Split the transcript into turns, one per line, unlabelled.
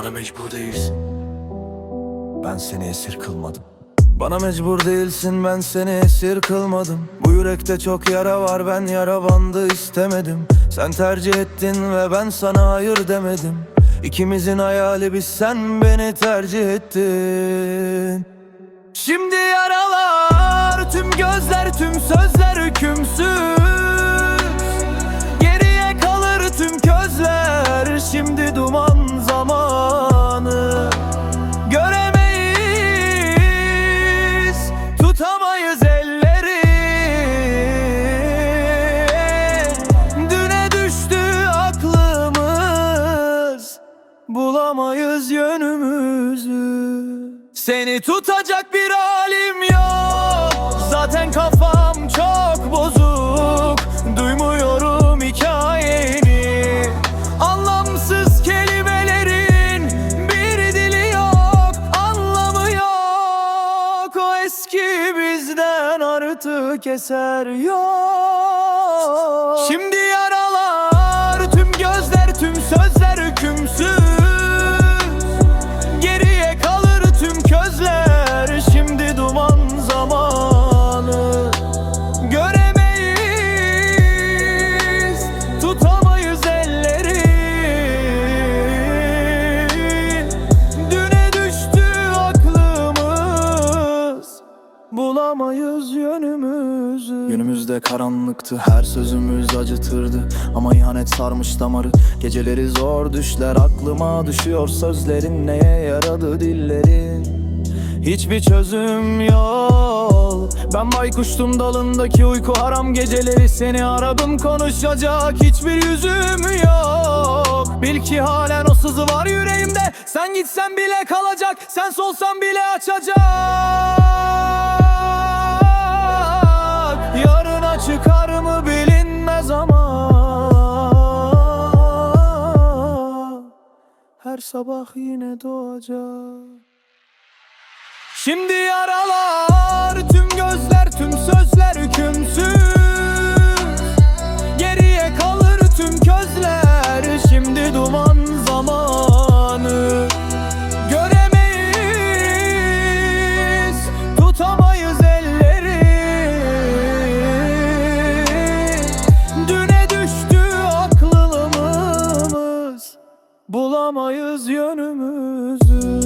Bana mecbur değilsin.
Ben seni esir kılmadım. Bana mecbur değilsin ben seni esir kılmadım. Bu yürekte çok yara var ben yara bandı istemedim. Sen tercih ettin ve ben sana hayır demedim. İkimizin hayali biz sen beni tercih ettin. Şimdi yaralar tüm gözler tüm sözler hükümsüz Bulamayız yönümüzü. Seni tutacak bir halim yok. Zaten kafam çok bozuk. Duymuyorum hikayeni. Anlamsız kelimelerin bir dili yok Anlamı yok. O eski bizden artık eser yok. Şimdi yaralar tüm gözler tüm sözler hükümsüz Bulamayız yönümüzü Günümüzde karanlıktı her sözümüz acıtırdı. Ama ihanet sarmış damarı Geceleri zor düşler aklıma düşüyor. Sözlerin neye yaradı dillerin? Hiçbir çözüm yok. Ben baykuştum dalındaki uyku haram geceleri. Seni aradım konuşacak hiçbir yüzüm yok. Bil ki halen o sızı var yüreğimde. Sen gitsen bile kalacak Sen solsan bile açacak sabah yine doğacak. Şimdi yaralar tüm Bulamayız yönümüzü.